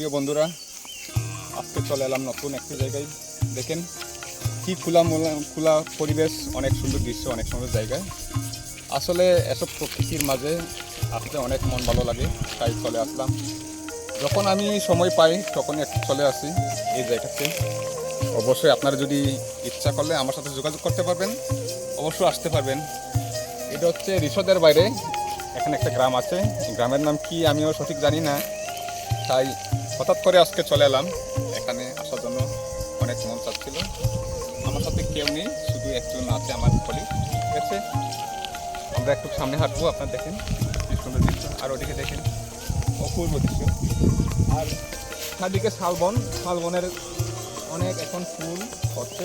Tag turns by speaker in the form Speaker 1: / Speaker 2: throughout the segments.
Speaker 1: প্রিয় বন্ধুরা, আজকে চলে এলাম নতুন একটি জায়গায়। দেখেন কি খোলা খোলা পরিবেশ, অনেক সুন্দর দৃশ্য, অনেক সুন্দর জায়গায় আসলে এসব প্রকৃতির মাঝে আসতে অনেক মন ভালো লাগে, তাই চলে আসলাম। যখন আমি সময় পাই, তখন একটু চলে আসি এই জায়গাতে। অবশ্যই আপনারা যদি ইচ্ছা করলে আমার সাথে যোগাযোগ করতে পারবেন, অবশ্যই আসতে পারবেন। এটা হচ্ছে রিসোদের বাইরে, এখানে একটা গ্রাম আছে। গ্রামের নাম কি আমিও সঠিক জানি না। তাই হঠাৎ করে আজকে চলে এলাম। এখানে আসার জন্য অনেক মন চাচ্ছিল। আমার সাথে কেউ নেই, শুধু একজন আছে আমার কলিগ ঠিক আছে? আমরা একটু সামনে হাঁটবো, আপনার দেখেন। কি সুন্দর দৃশ্য, আর ওদিকে দেখেন অপূর্ব দৃশ্য। আর চারদিকে শালবন, শালবনের অনেক এখন ফুল হচ্ছে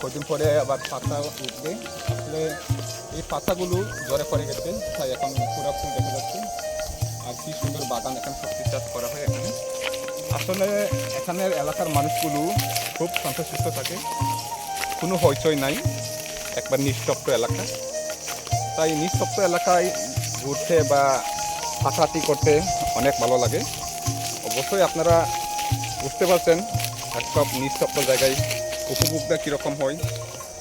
Speaker 1: কদিন পরে আবার পাতা উঠবে। আসলে এই পাতাগুলো জ্বরে পড়ে গেছে, তাই এখন পুরো ফুল দেখা যাচ্ছে। কি সুন্দর বাগান এখানে সবজি চাষ করা হয় এখানে। আসলে এখানের এলাকার মানুষগুলো খুব শান্তশিষ্ট থাকে। কোনো হইচই নাই, একবার নিস্তব্ধ এলাকা। তাই নিস্তব্ধ এলাকায় ঘুরতে বা হাঁটাহাঁটি করতে অনেক ভালো লাগে। অবশ্যই আপনারা বুঝতে পারছেন সব নিস্তব্ধ জায়গায় উপভোগটা কীরকম হয়।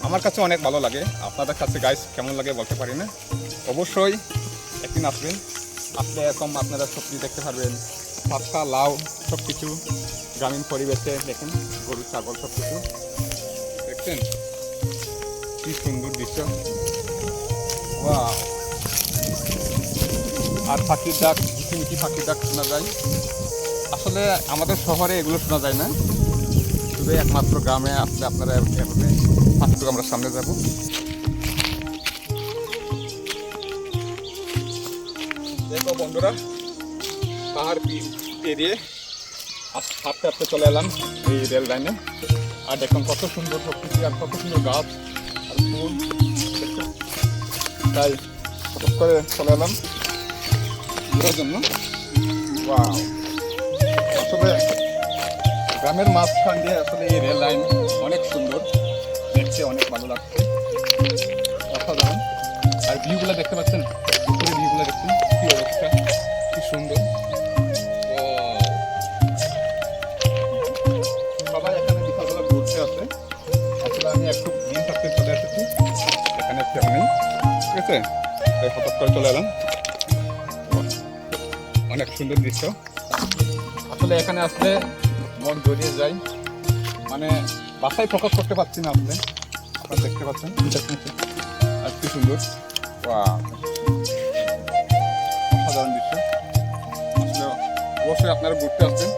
Speaker 1: আমার কাছে অনেক ভালো লাগে। আপনাদের কাছে গাইস কেমন লাগে বলতে পারি না। অবশ্যই একদিন আসবেন। আসলে এরকম আপনারা সবজি দেখতে পারবেন। টাটকা লাউ সব কিছু গ্রামীণ পরিবেশে দেখেন, গরু, ছাগল সব কিছু দেখছেন? কি সুন্দর দৃশ্য! আর পাখির ডাক, ঝিকিমিকি পাখির ডাক শোনা যায়। আসলে আমাদের শহরে এগুলো শোনা যায় না। শুধু একমাত্র গ্রামে আসলে আপনারা এভাবে পাখিটুকু আমরা সামনে যাব। বন্ধুরা, পাহাড় পেরিয়ে আস- হাঁটতে হাঁটতে চলে এলাম এই রেল লাইনে। আর দেখুন কত সুন্দর প্রকৃতি আর কত সুন্দর গাছ আর ফুল। তাই হঠাৎ করে চলে এলাম ঘোরার জন্য। Wow! আসলে গ্রামের মাঝখান দিয়ে আসলে এই রেল লাইন অনেক সুন্দর, দেখতে অনেক ভালো লাগছে। অসাধারণ। আর ভিউগুলো দেখতে পাচ্ছেন? আসলে আমি একটু দিন থাকতে চলে এসেছি। এখানে কেউ নেই ঠিক আছে? তাই করে চলে এলাম। অনেক সুন্দর দৃশ্য। আসলে এখানে আসলে মন জড়িয়ে যায়। মানে বাসায় প্রকাশ করতে পারছি না আসলে আপনারা দেখতে পাচ্ছেন। আর কি সুন্দর। Wow! অসাধারণ দৃশ্য। আসলে অবশ্যই আপনারা ঘুরতে আসছেন